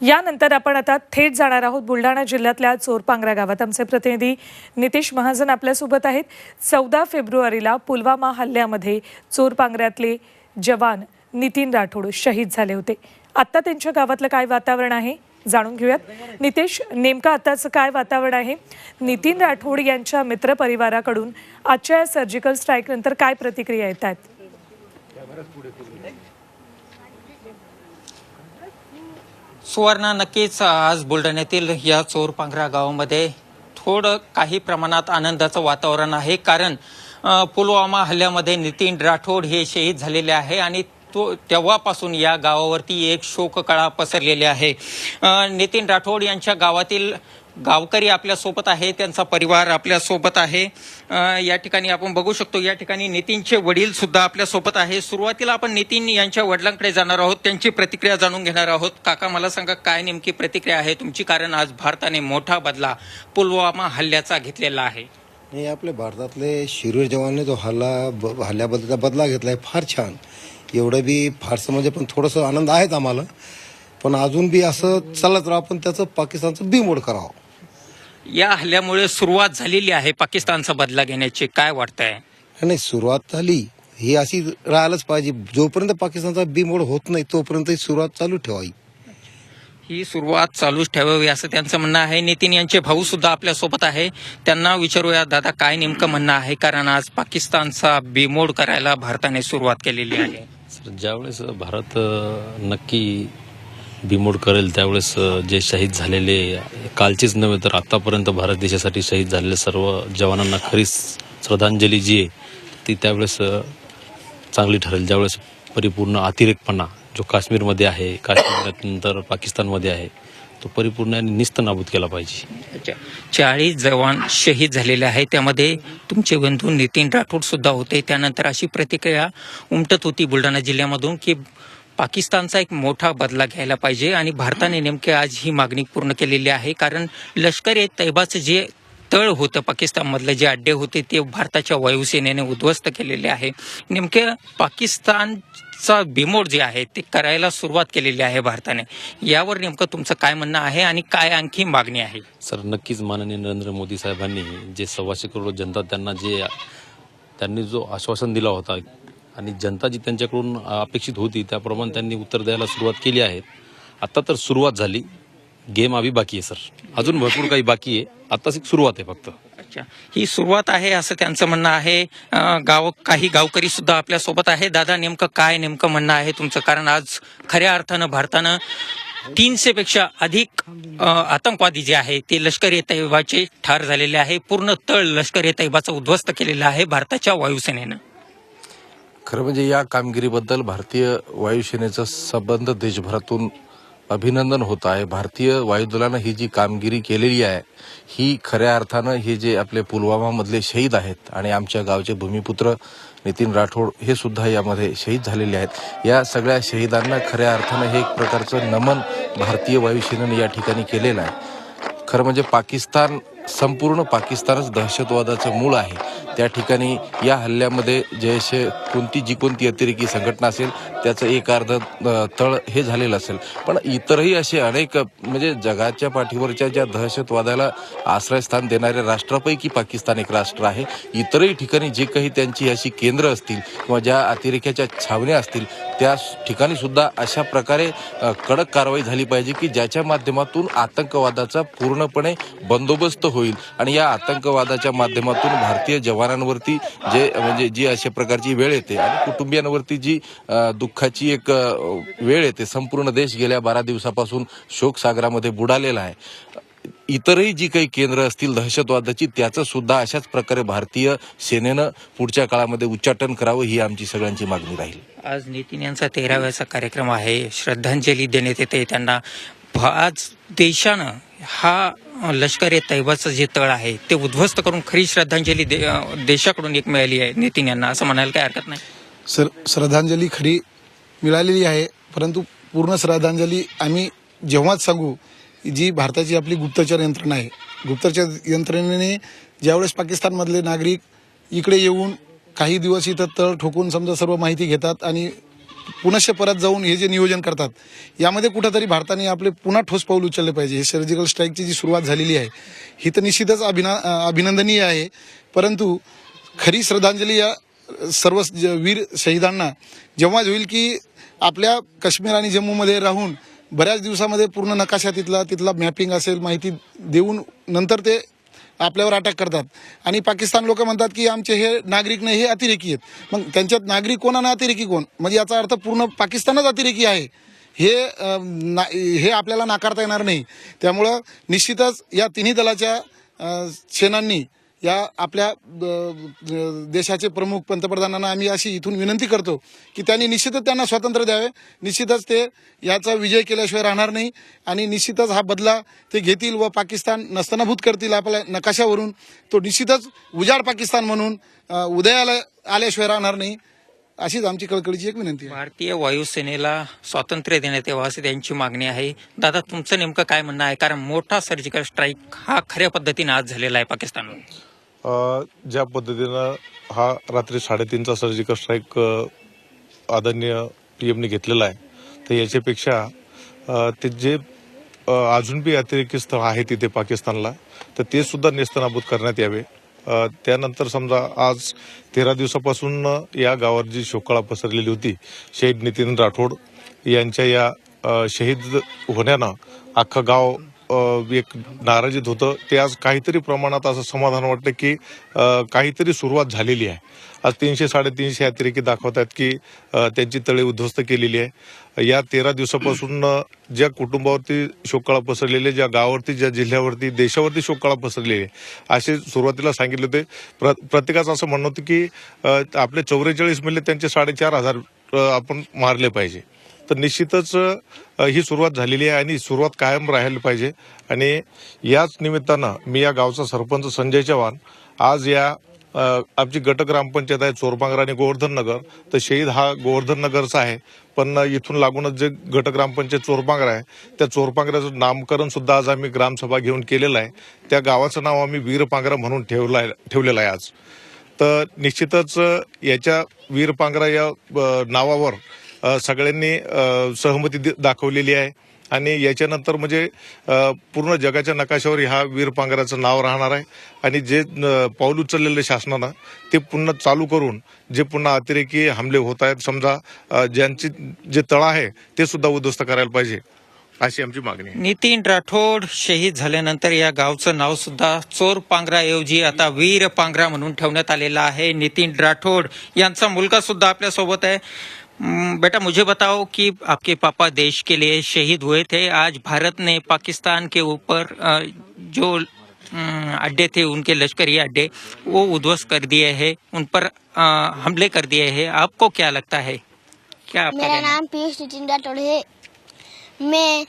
यानंतर आपण आता थेट जाणार आहोत बुलढाणा जिल्ह्यातल्या चोरपांगरा गावात. आमचे प्रतिनिधी नितीश महाजन आपल्यासोबत आहेत. चौदा फेब्रुवारीला पुलवामा हल्ल्यामध्ये चोरपांगऱ्यातले जवान नितीन राठोड शहीद झाले होते. आत्ता त्यांच्या गावातलं काय वातावरण आहे जाणून घेऊयात. नितेश नेमकं आताचं काय वातावरण आहे? नितीन राठोड यांच्या मित्रपरिवाराकडून आजच्या सर्जिकल स्ट्राईकनंतर काय प्रतिक्रिया येत आहेत? सुवर्णा नक्कीच आज बुलढाण्यातील या चोरपांघरा गावामध्ये थोडं काही प्रमाणात आनंदाचं वातावरण आहे. कारण पुलवामा हल्ल्यामध्ये नितीन राठोड हे शहीद झालेले आहे आणि तो तेव्हापासून या गावावरती एक शोककळा पसरलेली आहे. नितीन राठोड यांच्या गावातील गावकरी आपल्यासोबत आहे त्यांचा परिवार आपल्यासोबत आहे. या ठिकाणी आपण बघू शकतो या ठिकाणी नितीनचे वडील सुद्धा आपल्यासोबत आहे. सुरुवातीला आपण नितीन यांच्या वडिलांकडे जाणार आहोत त्यांची प्रतिक्रिया जाणून घेणार आहोत. काका मला सांगा काय नेमकी प्रतिक्रिया आहे? तुमची कारण आज भारताने मोठा बदला पुलवामा हल्ल्याचा घेतलेला आहे. नाही आपले भारतातले शिरूर जवानने जो हल्ला ब- हल्ल्याबद्दलचा बदला आहे फार छान. एवढं बी फारसं म्हणजे पण थोडंसं आनंद आहेच आम्हाला. पण अजून बी असं चालत राहा पण त्याचं पाकिस्तानचं बिमोड करावं. या हल्ल्यामुळे सुरुवात झालेली आहे पाकिस्तानचा बदला घेण्याची. काय वाटतंय? नाही सुरुवात झाली. ही अशी राहायलाच पाहिजे. जोपर्यंत पाकिस्तानचा बिमोड होत नाही तोपर्यंत ही सुरुवात चालू ठेवावी. ही सुरुवात चालूच ठेवावी असं त्यांचं म्हणणं आहे. नितीन यांचे भाऊ सुद्धा आपल्यासोबत आहे. त्यांना विचारूया दादा काय नेमकं म्हणणं आहे? कारण आज पाकिस्तानचा बेमोड करायला भारताने सुरुवात केलेली आहे. सर ज्यावेळेस भारत नक्की बिमोड करेल त्यावेळेस जे शहीद झालेले कालचेच नव्हे तर आतापर्यंत भारत देशासाठी शहीद झालेले सर्व जवानांना खरीच श्रद्धांजली जी आहे ती त्यावेळेस चांगली ठरेल. ज्यावेळेस परिपूर्ण अतिरेकपणा जो काश्मीरमध्ये आहे काश्मीरनंतर पाकिस्तानमध्ये आहे तो परिपूर्ण आणि निस्त नाबूद केला पाहिजे. अच्छा. चाळीस जवान शहीद झालेले आहे त्यामध्ये तुमचे बंधू नितीन राठोड सुद्धा होते. त्यानंतर अशी प्रतिक्रिया उमटत होती बुलढाणा जिल्ह्यामधून की पाकिस्तानचा एक मोठा बदला घ्यायला पाहिजे आणि भारताने नेमके आज ही मागणी पूर्ण केलेली आहे. कारण लष्कर ए तैबाचं जे तळ होतं पाकिस्तानमधले जे अड्डे होते ते भारताच्या वायुसेनेने उद्ध्वस्त केलेले आहे. नेमके पाकिस्तानचा बिमोड जे आहे ते करायला सुरुवात केलेली आहे भारताने. यावर नेमकं तुमचं काय म्हणणं आहे आणि काय आणखी मागणी आहे? सर नक्कीच माननीय नरेंद्र मोदी साहेबांनी जे सव्वाशे करोड जनता त्यांना जे त्यांनी जो आश्वासन दिला होता आणि जनता जी त्यांच्याकडून अपेक्षित होती त्याप्रमाणे त्यांनी उत्तर द्यायला सुरुवात केली आहे. आता तर सुरुवात झाली. गेम आम्ही बाकी आहे सर अजून भरपूर काही बाकी आहे. आताच एक सुरुवात आहे फक्त. अच्छा. ही सुरुवात आहे असं त्यांचं म्हणणं आहे. गाव काही गावकरी सुद्धा आपल्यासोबत आहे दादा नेमकं काय नेमकं म्हणणं आहे तुमचं? कारण आज खऱ्या अर्थानं भारतानं तीनशे पेक्षा अधिक आतंकवादी जे आहे ते लष्कर ए तैबाचे ठार झालेले आहे. पूर्ण तळ लष्कर ए तैबाचं उद्ध्वस्त केलेलं आहे भारताच्या वायुसेनेनं. खरं म्हणजे या कामगिरीबद्दल भारतीय वायुसेनेचं संबंध देशभरातून अभिनंदन होत आहे. भारतीय वायुदलानं ही जी कामगिरी केलेली आहे ही खऱ्या अर्थानं हे जे आपले पुलवामामधले शहीद आहेत आणि आमच्या गावचे भूमिपुत्र नितीन राठोड हे सुद्धा यामध्ये शहीद झालेले आहेत. या सगळ्या शहीदांना खऱ्या अर्थानं हे एक प्रकारचं नमन भारतीय वायुसेनेनं या ठिकाणी केलेलं आहे. खरं म्हणजे पाकिस्तान संपूर्ण पाकिस्तानच दहशतवादाचं मूळ आहे. त्या ठिकाणी या हल्ल्यामध्ये जैश कोणती जी कोणती अतिरेकी संघटना असेल त्याचं एक अर्ध तळ हे झालेलं असेल. पण इतरही असे अनेक म्हणजे जगाच्या पाठीवरच्या ज्या दहशतवादाला आश्रयस्थान देणाऱ्या राष्ट्रापैकी पाकिस्तान एक राष्ट्र आहे. इतरही ठिकाणी जे काही त्यांची अशी केंद्र असतील किंवा ज्या अतिरेक्याच्या छावण्या असतील त्या ठिकाणी सुद्धा अशा प्रकारे कडक कारवाई झाली पाहिजे की ज्याच्या माध्यमातून आतंकवादाचा पूर्णपणे बंदोबस्त होईल. आणि या आतंकवादाच्या माध्यमातून भारतीय जवानांवरती जे म्हणजे जी अशा प्रकारची वेळ येते आणि कुटुंबियांवरती जी दुःख दुःखाची एक वेळ येते. संपूर्ण देश गेल्या बारा दिवसापासून शोकसागरामध्ये बुडालेला आहे. इतरही जी काही केंद्र असतील दहशतवादाची त्याचं सुद्धा अशाच प्रकारे भारतीय सेनेनं पुढच्या काळामध्ये उच्चाटन करावं ही आमची सगळ्यांची मागणी राहील. आज नितीन यांचा तेराव्याचा कार्यक्रम आहे. श्रद्धांजली देण्यात येते. त्यांना आज देशानं हा लष्कर ए तैबाचं जे तळ आहे ते उद्ध्वस्त करून खरी श्रद्धांजली दे- देशाकडून एक मिळाली आहे. नितीन यांना असं म्हणायला काय हरकत नाही. सर श्रद्धांजली खरी मिळालेली आहे. परंतु पूर्ण श्रद्धांजली आम्ही जेव्हाच सांगू जी भारताची आपली गुप्तचर यंत्रणा आहे. गुप्तचर यंत्रणेने ज्यावेळेस पाकिस्तानमधले नागरिक इकडे येऊन काही दिवस इथं तळ ठोकून समजा सर्व माहिती घेतात आणि पुनश्च परत जाऊन हे जे नियोजन करतात यामध्ये कुठंतरी भारताने आपले पुन्हा ठोस पाऊल उचलले पाहिजे. हे सर्जिकल स्ट्राईकची जी सुरुवात झालेली आहे ही तर निश्चितच अभिना अभिनंदनीय आहे. परंतु खरी श्रद्धांजली या सर्व ज- वीर शहीदांना जेव्हा होईल की आपल्या काश्मीर आणि जम्मूमध्ये राहून बऱ्याच दिवसामध्ये पूर्ण नकाशा तिथला तिथला मॅपिंग असेल माहिती देऊन नंतर ते आपल्यावर अटॅक करतात. आणि पाकिस्तान लोक म्हणतात की आमचे हे नागरिक नाही हे अतिरेकी आहेत. मग त्यांच्यात नागरिक कोण आणि अतिरेकी कोण? म्हणजे याचा अर्थ पूर्ण पाकिस्तानच अतिरेकी आहे. हे ना हे आपल्याला नाकारता येणार नाही. त्यामुळं निश्चितच या तिन्ही दलाच्या सेनांनी या आपल्या देशाचे प्रमुख पंतप्रधानांना आम्ही अशी इथून विनंती करतो की त्यांनी निश्चितच त्यांना स्वातंत्र्य द्यावे. निश्चितच ते याचा विजय केल्याशिवाय राहणार नाही आणि निश्चितच हा बदला ते घेतील व पाकिस्तान नस्तनाभूत करतील आपल्या नकाशावरून. तो निश्चितच उजाड पाकिस्तान म्हणून उदयाला आल्याशिवाय राहणार नाही अशीच आमची कळकळीची एक विनंती आहे. भारतीय वायुसेनेला स्वातंत्र्य देण्यात यावं अशी त्यांची मागणी आहे. दादा तुमचं नेमकं काय म्हणणं आहे? कारण मोठा सर्जिकल स्ट्राईक हा खऱ्या पद्धतीने आज झालेला आहे पाकिस्तानवर. ज्या पद्धतीनं हा रात्री साडेतीनचा सर्जिकल स्ट्राईक अ, आदरणीय पीएमने घेतलेला आहे तर याच्यापेक्षा ते जे अजून बी अतिरेकी स्थळ आहे तिथे पाकिस्तानला तर ते सुद्धा नेस्तनाबूत करण्यात यावे. त्यानंतर समजा आज तेरा दिवसापासून या गावावर जी शोकळा पसरलेली होती शहीद नितीन राठोड यांच्या या शहीद होण्यानं अख्खं गाव एक नाराजीत होतं. ते आज काहीतरी प्रमाणात असं समाधान वाटतं की काहीतरी सुरुवात झालेली आहे. आज तीनशे साडेतीनशे अतिरेकी दाखवत आहेत की त्यांची तळे उद्ध्वस्त केलेली आहे. या तेरा दिवसापासून ज्या कुटुंबावरती शोककळा पसरलेली आहे, ज्या गावावरती ज्या जिल्ह्यावरती देशावरती शोककळा पसरलेली आहे असे सुरुवातीला सांगितले होते. प्र प्रत्येकाचं असं म्हणणं होतं की आपले चौवेचाळीस मिले त्यांचे साडेचार हजार आपण मारले पाहिजे. तर निश्चितच ही सुरुवात झालेली आहे आणि सुरुवात कायम राहायला पाहिजे. आणि याच निमित्तानं मी या गावचा सरपंच संजय चव्हाण आज या आमची गट ग्रामपंचायत आहे चोरपांगरा आणि गोवर्धन नगर तर शहीद हा गोवर्धन नगरचा आहे. पण इथून लागूनच जे गट ग्रामपंचायत चोरपांगरा आहे त्या चोरपांगऱ्याचं नामकरण सुद्धा आज आम्ही ग्रामसभा घेऊन केलेलं आहे. त्या गावाचं नाव आम्ही वीरपांगरा म्हणून ठेवला आहे ठेवलेलं आहे आज. तर निश्चितच याच्या वीरपांगरा या नावावर सगळ्यांनी सहमती दाखवलेली आहे. आणि याच्यानंतर म्हणजे पूर्ण जगाच्या नकाशावर ह्या वीरपांगराचं नाव राहणार आहे. आणि जे पाऊल उचललेलं शासनानं ते पुन्हा चालू करून जे पुन्हा अतिरेकी हमले होत आहेत समजा ज्यांची जे तळ आहे ते सुद्धा उद्ध्वस्त करायला पाहिजे अशी आमची मागणी नितीन राठोड शहीद झाल्यानंतर या गावचं नाव सुद्धा चोर पांगराऐवजी आता वीर पांगरा म्हणून ठेवण्यात आलेलं आहे. नितीन राठोड यांचा मुलगा सुद्धा आपल्यासोबत आहे. बेटा मुझे बताओ कि आपके पापा देश के लिए शहीद हुए थे। आज भारत ने पाकिस्तान के ऊपर जो हम्म, अड्डे थे उनके लश्करी अड्डे वो उध्वस्त कर दिए हैं। उन पर हमले कर दिए हैं। आपको क्या लगता है? क्या आपका मेरा नाम पीयूष नितिन राठौड़ है। मैं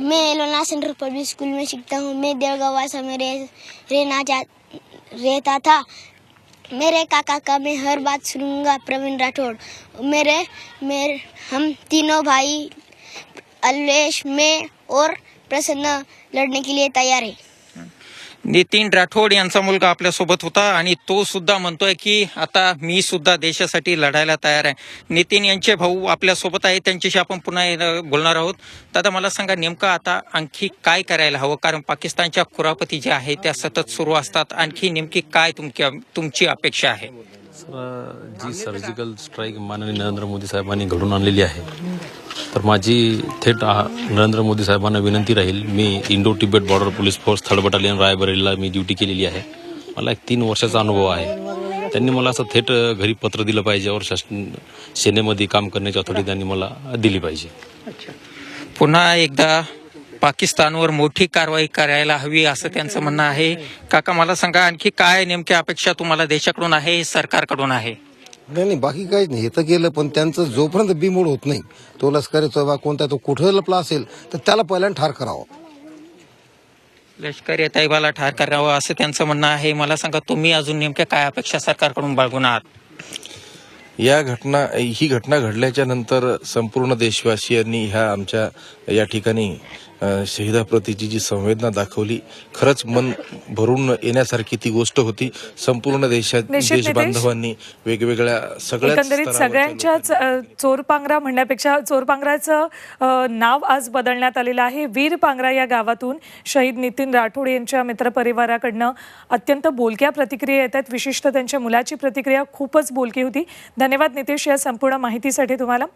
मैं लोना सेंट्रल पब्लिक स्कूल में सीखता हूँ। मैं देवगांव में रह, रहना चाह रहता था। मेरे काका का मैं हर बात सुनूँगा, प्रवीण राठौड़ मेरे मेरे, हम तीनों भाई अल्वेश में और प्रसन्न लड़ने के लिए तैयार है। नितीन राठोड यांचा मुलगा आपल्यासोबत होता आणि तो सुद्धा म्हणतोय की आता मी सुद्धा देशासाठी लढायला तयार आहे. नितीन यांचे भाऊ आपल्यासोबत आहे त्यांच्याशी आपण पुन्हा बोलणार आहोत. दादा मला सांगा नेमकं आता आणखी काय करायला हवं? कारण पाकिस्तानच्या खुरापती ज्या आहेत त्या सतत सुरू असतात. आणखी नेमकी काय तुमकी तुमची अपेक्षा आहे? सर जी सर्जिकल स्ट्राईक माननीय नरेंद्र मोदी साहेबांनी घडून आणलेली आहे तर माझी थेट नरेंद्र मोदी साहेबांना विनंती राहील मी Indo Tibet border police force third battalion रायबरेलीला मी ड्युटी केलेली आहे. मला एक तीन वर्षाचा अनुभव आहे. त्यांनी मला असं थेट घरी पत्र दिलं पाहिजे और शासन सेनेमध्ये काम करण्याची ऑथॉरिटी त्यांनी मला दिली पाहिजे. पुन्हा एकदा पाकिस्तानवर मोठी कारवाई करायला हवी असं त्यांचं म्हणणं आहे. काका मला सांगा आणखी काय नेमक्या अपेक्षा तुम्हाला देशाकडून आहे सरकारकडून आहे? नाही नाही बाकी काहीच नाही. हे तर केलं पण त्यांचं जोपर्यंत बिमोड होत नाही तो लष्करी चौबा कोणता तो कुठं लपला असेल तर त्याला पहिल्यांदा ठार करावं. लष्करी तैबाला ठार करावं असं त्यांचं म्हणणं आहे. मला सांगा तुम्ही अजून नेमक्या काय अपेक्षा सरकारकडून बाळगून आहात? या घटना ही घटना घडल्याच्या नंतर संपूर्ण देशवासियांनी ह्या आमच्या या ठिकाणी शहिदाप्रतीची जी संवेदना दाखवली खरंच मन भरून येण्यासारखी ती गोष्ट होती. संपूर्ण देशात देश. बांधवांनी वेगवेगळ्या स्तरावरच्या सगळ्यांच्याच चोरपांगरा म्हणण्यापेक्षा चोरपांगराचं नाव आज बदलण्यात आलेलं आहे. वीर पांगरा या गावातून शहीद नितीन राठोड यांच्या मित्रपरिवाराकडनं अत्यंत बोलक्या प्रतिक्रिया येतात. विशिष्ट त्यांच्या मुलाची प्रतिक्रिया खूपच बोलकी होती. धन्यवाद नितेश या संपूर्ण माहितीसाठी तुम्हाला.